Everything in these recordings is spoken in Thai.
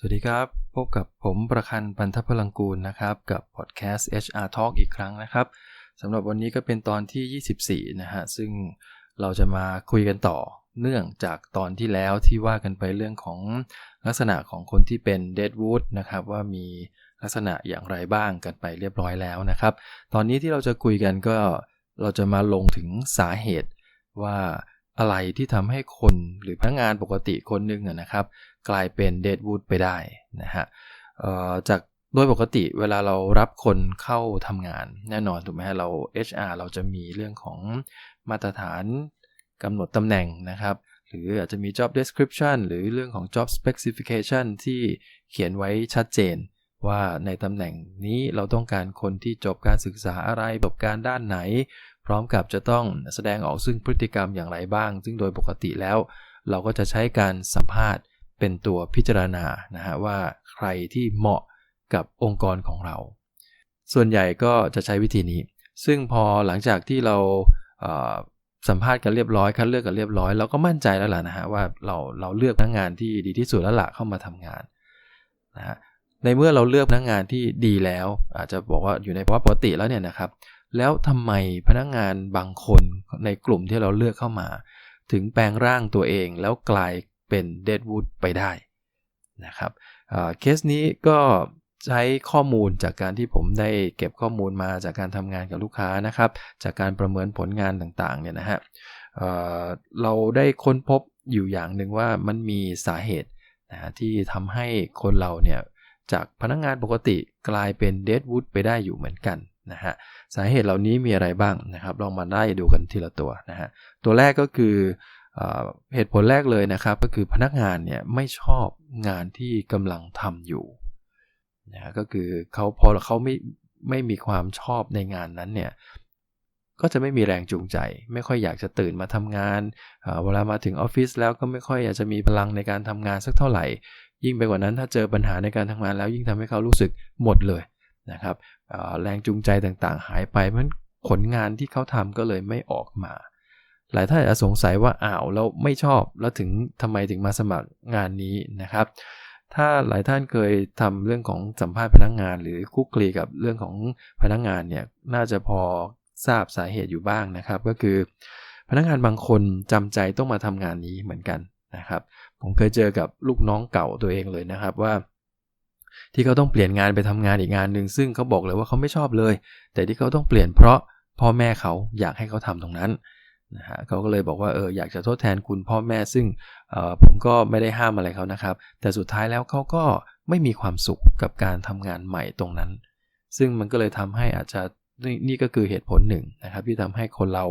สวัสดีครับ พบกับผมประคันปันทพลังกูลนะครับ กับพอดแคสต์ HR Talk อีกครั้งนะครับสำหรับวันนี้ก็เป็นตอนที่ 24 นะฮะ ซึ่งเราจะมาคุยกันต่อเนื่องจากตอนที่แล้วที่ว่ากันไปเรื่องของลักษณะของคนที่เป็น Deadwood นะครับ ว่ามีลักษณะอย่างไรบ้างกันไปเรียบร้อยแล้วนะครับ ตอนนี้ที่เราจะคุยกันก็เราจะมาลงถึงสาเหตุว่า อะไรที่ทำให้คนหรือพนักงานปกติคนหนึ่งนะครับ กลายเป็นเดดวูดไปได้นะฮะจากโดยปกติเวลาเรารับคนเข้าทำงานแน่นอนถูกไหมฮะเรา HR เราจะมีเรื่องของมาตรฐานกำหนดตำแหน่งนะครับ หรืออาจจะมี job description หรือเรื่องของ job specification ที่เขียนไว้ชัดเจน ว่าในตำแหน่งนี้เราต้องการคนที่จบการศึกษาอะไรประสบการณ์ด้านไหน พร้อมกับจะต้องแสดงออกซึ่งพฤติกรรมอย่างไรบ้าง ซึ่งโดยปกติแล้ว เราก็จะใช้การสัมภาษณ์เป็นตัวพิจารณานะฮะว่าใครที่เหมาะกับองค์กรของเรา ส่วนใหญ่ก็จะใช้วิธีนี้ ซึ่งพอหลังจากที่เราสัมภาษณ์กันเรียบร้อยคัดเลือกกันเรียบร้อยเราก็มั่นใจแล้วล่ะนะฮะว่าเราเราเลือกพนักงานที่ดีที่สุดแล้วล่ะเข้ามาทำงานนะฮะ ในเมื่อเราเลือกพนักงานที่ดีแล้ว อาจจะบอกว่าอยู่ในภาวะปกติแล้วเนี่ยนะครับ แล้วทำไมพนักงานบางคนในกลุ่มที่เราเลือกเข้ามา ถึงแปลงร่างตัวเองแล้วกลายเป็นเดดวูดไปได้นะครับเคสนี้ก็ใช้ข้อมูลจากการที่ผมได้เก็บข้อมูลมาจากการทำงานกับลูกค้านะครับ จากการประเมินผลงานต่างๆเนี่ยนะฮะเเราได้ค้นพบอยู่อย่างหนึ่งว่ามันมีสาเหตุนะที่ทำให้คนเราเนี่ย จากพนักงงานปกติกลายเป็นเดดวูดไปได้อยู่เหมือนกันนะฮะสาเหตุเหล่านี้มีอะไรบ้างนะครับลองมาได้ดูกันทีละตัวนะฮะตัวแรกก็คือเหตุผลแรกเลยนะครับ ก็คือพนักงานเนี่ยไม่ชอบงานที่กำลังทำอยู่นะก็คือเขาพอเขาไม่ไม่มีความชอบในงานนั้นเนี่ยก็จะไม่มีแรงจูงใจ ไม่ค่อยอยากจะตื่นมาทำงานเวลามาถึงออฟฟิศแล้วก็ไม่ค่อยอยากจะมีพลังในการทำงานสักเท่าไหร่ ยิ่งไปกว่านั้นถ้าเจอปัญหาในการทำงานแล้วยิ่งทำให้เขารู้สึกหมดเลยนะครับแรงจูงใจต่างๆ หายไปเพราะผลงานที่เขาทำก็เลยไม่ออกมา หลายท่านอาจจะสงสัยว่าอ้าวเราไม่ชอบแล้วถึงทำไมถึงมาสมัครงานนี้นะครับ ถ้าหลายท่านเคยทำเรื่องของสัมภาษณ์พนักงงาน หรือคุกคลีกับเรื่องของพนักงงานเนี่ยน่าจะพอทราบสาเหตุอยู่บ้างนะครับ ก็คือ พนักงานบางคนจำใจต้องมาทำงานนี้เหมือนกัน นะครับ ผมเคยเจอกับลูกน้องเก่าตัวเองเลยนะครับว่า ที่เขาต้องเปลี่ยนงานไปทำงานอีกงานหนึ่งซึ่งเขาบอกเลยว่าเขาไม่ชอบเลย แต่ที่เขาต้องเปลี่ยนเพราะพ่อแม่เขาอยากให้เขาทำตรงนั้นนะฮะเขาก็เลยบอกว่าเอออยากจะทดแทนคุณพ่อแม่ซึ่งผมก็ไม่ได้ห้ามอะไรเขานะครับ แต่สุดท้ายแล้วเขาก็ไม่มีความสุขกับการทำงานใหม่ตรงนั้น ซึ่งมันก็เลยทำให้อาจจะนี่ก็คือเหตุผลหนึ่งนะครับที่ทำให้คนเรา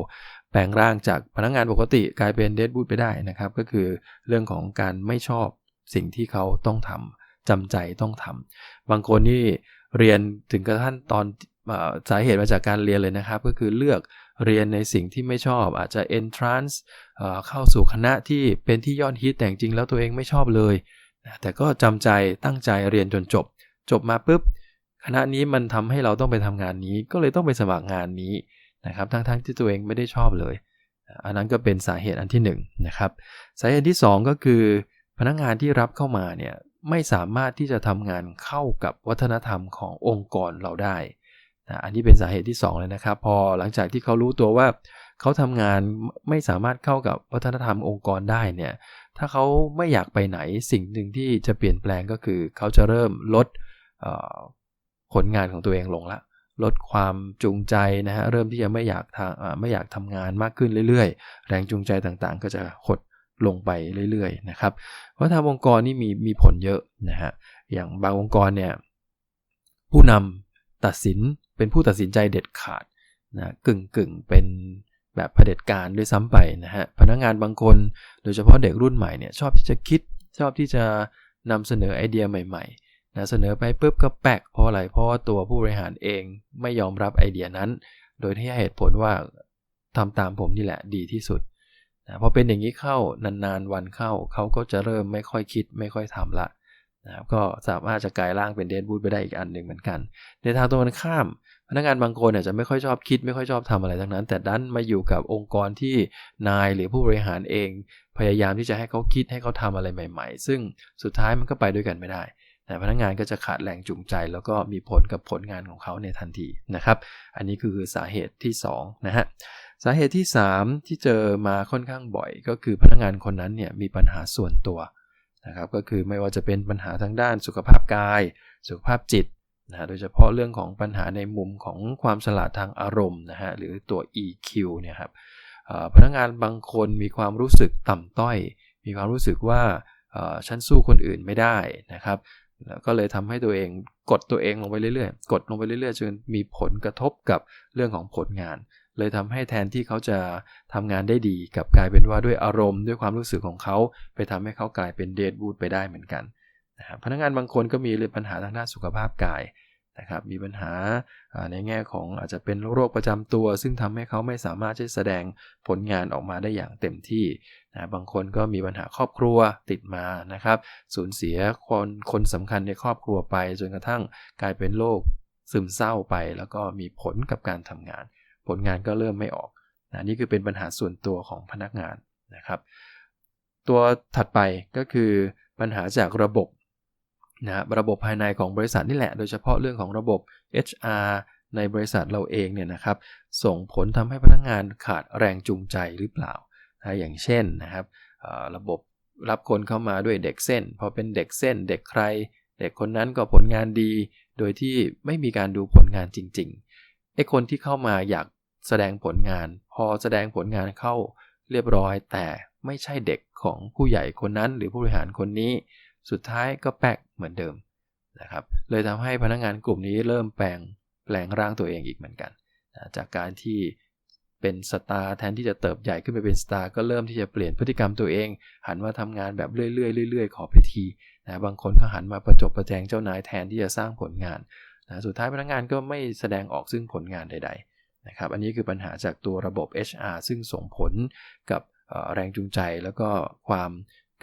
แปลงร่างจากพนักงานปกติกลายเป็นเดดบูดไปได้นะครับ ก็คือเรื่องของการไม่ชอบสิ่งที่เขาต้องทำจำใจต้องทำบางคนนี่เรียนถึงกระทั่งตอนสาเหตุมาจากการเรียนเลยนะครับ ก็คือเลือกเรียนในสิ่งที่ไม่ชอบ อาจจะ entrance เข้าสู่คณะที่เป็นที่ยอดฮิตแต่จริงแล้วตัวเองไม่ชอบเลยแต่ก็จำใจตั้งใจเรียนจนจบ จบมาปุ๊บคณะนี้มันทำให้เราต้องไปทำงานนี้ ก็เลยต้องไปสมัครงานนี้ นะครับทั้งๆทที่ตัวเองไม่ได้ชอบเลย อันนั้นก็เป็นสาเหตุอันที่1นนะครับสาเหตุที่ 2 ก็คือ พนักงานที่รับเข้ามาเนี่ยไม่สามารถที่จะทำงานเข้ากับวัฒนธรรมขององค์กรเราได้นะอันนี้เป็นสาเหตุที่ 2 เลยนะครับ พอหลังจากที่เขารู้ตัวว่าเขาทำงานไม่สามารถเข้ากับวัฒนธรรมองค์กรได้เนี่ยถ้าเขาไม่อยากไปไหนสิ่งหนึ่งที่จะเปลี่ยนแปลงก็คือ เขาจะเริ่มลดผลงานของตัวเองลงละ ลดความจูงใจนะฮะเริ่มที่จะไม่อยากทางไม่อยากทำงานมากขึ้นเรื่อยๆ แรงจูงใจต่างๆ ก็จะหดลงไปเรื่อยๆนะครับเพราะทางองค์กรนี่มีมีผลเยอะนะฮะอย่างบางองค์กรเนี่ยผู้นำตัดสินเป็นผู้ตัดสินใจเด็ดขาดนะกึ่งกึ่งเป็นแบบเผด็จการด้วยซ้ำไปนะฮะพนักงานบางคนโดยเฉพาะเด็กรุ่นใหม่เนี่ยชอบที่จะคิดชอบที่จะนำเสนอไอเดียใหม่ ๆ นะเสนอไปปุ๊บก็แปกเพราะอะไรเพราะว่าตัวผู้บริหารเองไม่ยอมรับไอเดียนั้น โดยที่ให้เหตุผลว่าทำตามผมนี่แหละดีที่สุดนะพอเป็นอย่างนี้เข้านานๆวันเข้าเขาก็จะเริ่มไม่ค่อยคิดไม่ค่อยทำละนะก็สามารถจะกลายร่างเป็นเดนบูดไปได้อีกอันหนึ่งเหมือนกัน ในทางตรงกันข้าม พนักงานบางคนเนี่ยจะไม่ค่อยชอบคิดไม่ค่อยชอบทำอะไรทั้งนั้น แต่ดันมาอยู่กับองค์กรที่นายหรือผู้บริหารเอง พยายามที่จะให้เขาคิดให้เขาทำอะไรใหม่ ๆ ซึ่งสุดท้ายมันก็ไปด้วยกันไม่ได้ พนักงานก็จะขาดแรงจูงใจ แล้วก็มีผลกับผลงานของเขาในทันทีนะครับ อันนี้คือสาเหตุที่2นะฮะสาเหตุที่ 3 ที่เจอมาค่อนข้างบ่อย ก็คือพนักงานคนนั้นเนี่ยมีปัญหาส่วนตัวนะครับก็คือไม่ว่าจะเป็นปัญหาทางด้านสุขภาพกาย สุขภาพจิตนะโดยเฉพาะเรื่องของปัญหาในมุมของความฉลาดทางอารมณ์นะฮะหรือตัว EQ เนี่ยครับพนักงานบางคนมีความรู้สึกต่ำต้อย มีความรู้สึกว่าฉันสู้คนอื่นไม่ได้นะครับ แล้วก็เลยทำให้ตัวเองกดตัวเองลงไปเรื่อยๆ กดลงไปเรื่อยๆจนมีผลกระทบกับเรื่องของผลงาน เลยทำให้แทนที่เขาจะทำงานได้ดีกับกลายเป็นว่าด้วยอารมณ์ด้วยความรู้สึกของเขา ไปทำให้เขากลายเป็นเดดบูดไปได้เหมือนกันนะพนักงานบางคนก็มีเรื่องปัญหาทางด้านสุขภาพกาย นะครับมีปัญหาในแง่ของอาจจะเป็นโรคประจำตัว ซึ่งทำให้เขาไม่สามารถจะแสดงผลงานออกมาได้อย่างเต็มที่นะบางคนก็มีปัญหาครอบครัวติดมานะครับสูญเสียคนคนสำคัญในครอบครัวไป จนกระทั่งกลายเป็นโรคซึมเศร้าไป แล้วก็มีผลกับการทำงาน ผลงานก็เริ่มไม่ออกนะนี่คือเป็นปัญหาส่วนตัวของพนักงานนะครับ ตัวถัดไปก็คือปัญหาจากระบบ นะระบบภายในของบริษัทนี่แหละ โดยเฉพาะเรื่องของระบบ HR ในบริษัทเราเองเนี่ยนะครับ ส่งผลทำให้พนักงานขาดแรงจูงใจหรือเปล่านะอย่างเช่นนะครับระบบรับคนเข้ามาด้วยเด็กเส้น พอเป็นเด็กเส้น เด็กใคร เด็กคนนั้นก็ผลงานดี โดยที่ไม่มีการดูผลงานจริงๆไอ้คนที่เข้ามาอยากแสดงผลงาน พอแสดงผลงานเข้าเรียบร้อย แต่ไม่ใช่เด็กของผู้ใหญ่คนนั้น หรือผู้บริหารคนนี้ สุดท้ายก็แปลกเหมือนเดิมนะครับ เลยทำให้พนักงานกลุ่มนี้เริ่มแปลงแปลงร่างตัวเองอีกเหมือนกันนะจากการที่เป็นสตาร์แทนที่จะเติบใหญ่ขึ้นไปเป็นสตาร์ก็เริ่มที่จะเปลี่ยนพฤติกรรมตัวเอง หันมาทำงานแบบเรื่อยๆเรื่อยๆขอพิธีนะบางคนก็หันมาประจบประแจงเจ้านายแทนที่จะสร้างผลงานนะสุดท้ายพนักงานก็ไม่แสดงออกซึ่งผลงานใด ๆ นะครับ อันนี้คือปัญหาจากตัวระบบ HR ซึ่งส่งผลกับแรงจูงใจแล้วก็ความ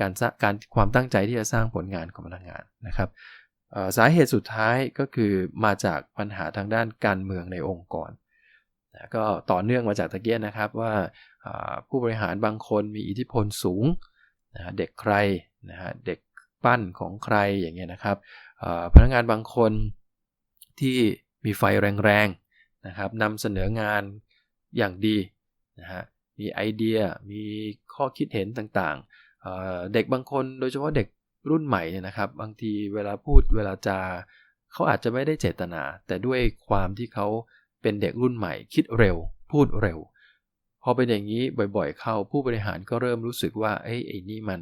การการความตั้งใจที่จะสร้างผลงานของพนักงานนะครับสาเหตุสุดท้ายก็คือมาจากปัญหาทางด้านการเมืองในองค์กรนะก็ต่อเนื่องมาจากตะเกียนะครับว่าผู้บริหารบางคนมีอิทธิพลสูงนะเด็กใครนะฮะเด็กปั้นของใครอย่างเงี้ยนะครับพนักงานบางคนที่มีไฟแรงๆนะครับนำเสนองานอย่างดีนะฮะมีไอเดียมีข้อคิดเห็นต่างๆ เด็กบางคนโดยเฉพาะเด็กรุ่นใหม่เนี่ยนะครับ บางทีเวลาพูดเวลาจาเขาอาจจะไม่ได้เจตนา แต่ด้วยความที่เขาเป็นเด็กรุ่นใหม่ คิดเร็ว พูดเร็ว พอเป็นอย่างนี้บ่อยๆ เข้าผู้บริหารก็เริ่มรู้สึกว่าเอ้ยไอ้นี่มัน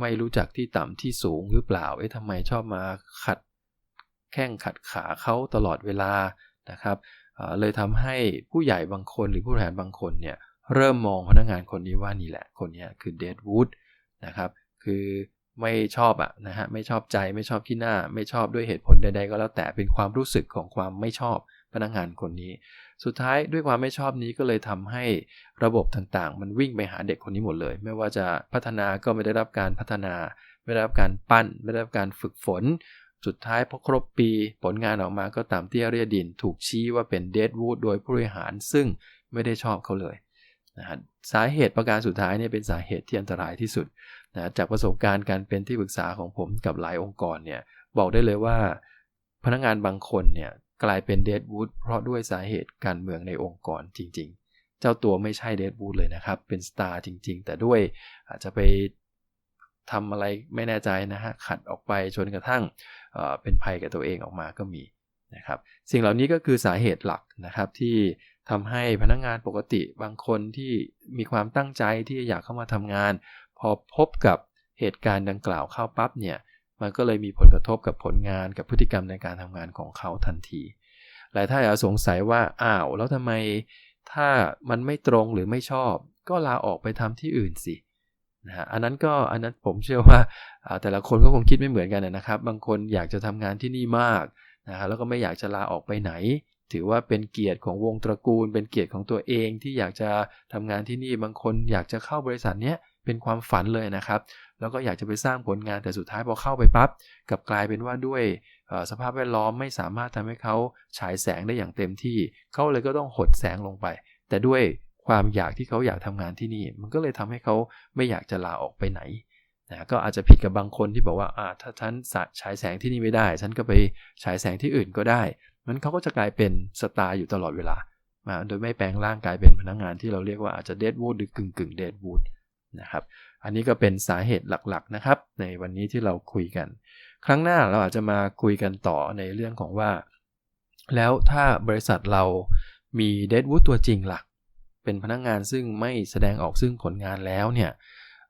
ไม่รู้จักที่ต่ำที่สูงหรือเปล่า เอ๊ะทำไมชอบมาขัดแข้งขัดขาเขาตลอดเวลานะครับ เลยทำให้ผู้ใหญ่บางคนหรือผู้บริหารบางคนเนี่ย เริ่มมองพนักงานคนนี้ว่านี่แหละคนนี้คือเดดวูดนะครับคือไม่ชอบอะนะฮะไม่ชอบใจไม่ชอบขี้หน้า ไม่ชอบด้วยเหตุผลใด ๆ ก็แล้วแต่เป็นความรู้สึกของความไม่ชอบพนักงานคนนี้ สุดท้ายด้วยความไม่ชอบนี้ก็เลยทำให้ระบบต่างๆ มันวิ่งไปหาเด็กคนนี้หมดเลย ไม่ว่าจะพัฒนาก็ไม่ได้รับการพัฒนา ไม่ได้รับการปั้น ไม่ได้รับการฝึกฝน สุดท้ายพอครบปีผลงานออกมาก็ตามเตี้ยเรียดิน ถูกชี้ว่าเป็นเดดวูดโดยผู้บริหารซึ่งไม่ได้ชอบเขาเลย นะสาเหตุประการสุดท้ายเนี่ยเป็นสาเหตุที่อันตรายที่สุดนะจากประสบการณ์การเป็นที่ปรึกษาของผมกับหลายองค์กรเนี่ยบอกได้เลยว่า พนักงานบางคนเนี่ยกลายเป็นเดดวูดเพราะด้วยสาเหตุการเมืองในองค์กรจริง ๆ เจ้าตัวไม่ใช่เดดวูดเลยนะครับ เป็นสตาร์จริง ๆ แต่ด้วยอาจจะไปทำอะไรไม่แน่ใจนะฮะขัดออกไปจนกระทั่งเเป็นภัยกับตัวเองออกมาก็มีนะครับสิ่งเหล่านี้ก็คือสาเหตุหลักนะครับที่ ทำให้พนักงงานปกติบางคนที่มีความตั้งใจที่อยากเข้ามาทำงาน พอพบกับเหตุการณ์ดังกล่าวเข้าปั๊บเนี่ยมันก็เลยมีผลกระทบกับผลงานกับพฤติกรรมในการทำงานของเขาทันทีหลายท่านอาจจะสงสัยว่าอ้าวแล้วทำไมถ้ามันไม่ตรงหรือไม่ชอบ ก็ลาออกไปทำที่อื่นสินะฮะอันนั้นก็อันนั้นผมเชื่อว่าแต่ละคนก็คงคิดไม่เหมือนกันนะครับ บางคนอยากจะทำงานที่นี่มากนะฮะแล้วก็ไม่อยากจะลาออกไปไหน ถือว่าเป็นเกียรติของวงตระกูล เป็นเกียรติของตัวเองที่อยากจะทำงานที่นี่บางคนอยากจะเข้าบริษัทนี้เป็นความฝันเลยนะครับ แล้วก็อยากจะไปสร้างผลงานแต่สุดท้ายพอเข้าไปปั๊บกับกลายเป็นว่าด้วยสภาพแวดล้อมไม่สามารถทำให้เขาฉายแสงได้อย่างเต็มที่ เขาเลยก็ต้องหดแสงลงไป แต่ด้วยความอยากที่เขาอยากทำงานที่นี่ มันก็เลยทำให้เขาไม่อยากจะลาออกไปไหนนะก็อาจจะผิดกับบางคนที่บอกว่าอ่าถ้าฉันฉายแสงที่นี่ไม่ได้ ฉันก็ไปฉายแสงที่อื่นก็ได้ มันเขาก็จะกลายเป็นสตาร์อยู่ตลอดเวลา โดยไม่แปลงร่างกายเป็นพนักงงานที่เราเรียกว่าอาจจะเดดวูดหรือกึ่งกึ่งเดดวูดนะครับ อันนี้ก็เป็นสาเหตุหลักๆนะครับ ในวันนี้ที่เราคุยกัน ครั้งหน้าเราอาจจะมาคุยกันต่อในเรื่องของว่า แล้วถ้าบริษัทเรามีเดดวูดตัวจริงหลัก เป็นพนักงงานซึ่งไม่แสดงออกซึ่งผลงานแล้วเนี่ย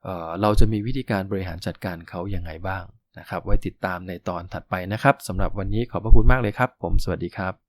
เเราจะมีวิธีการบริหารจัดการเขาอย่างไงบ้าง นะครับ ไว้ติดตามในตอนถัดไปนะครับสำหรับวันนี้ขอบพระคุณมากเลยครับ ผมสวัสดีครับ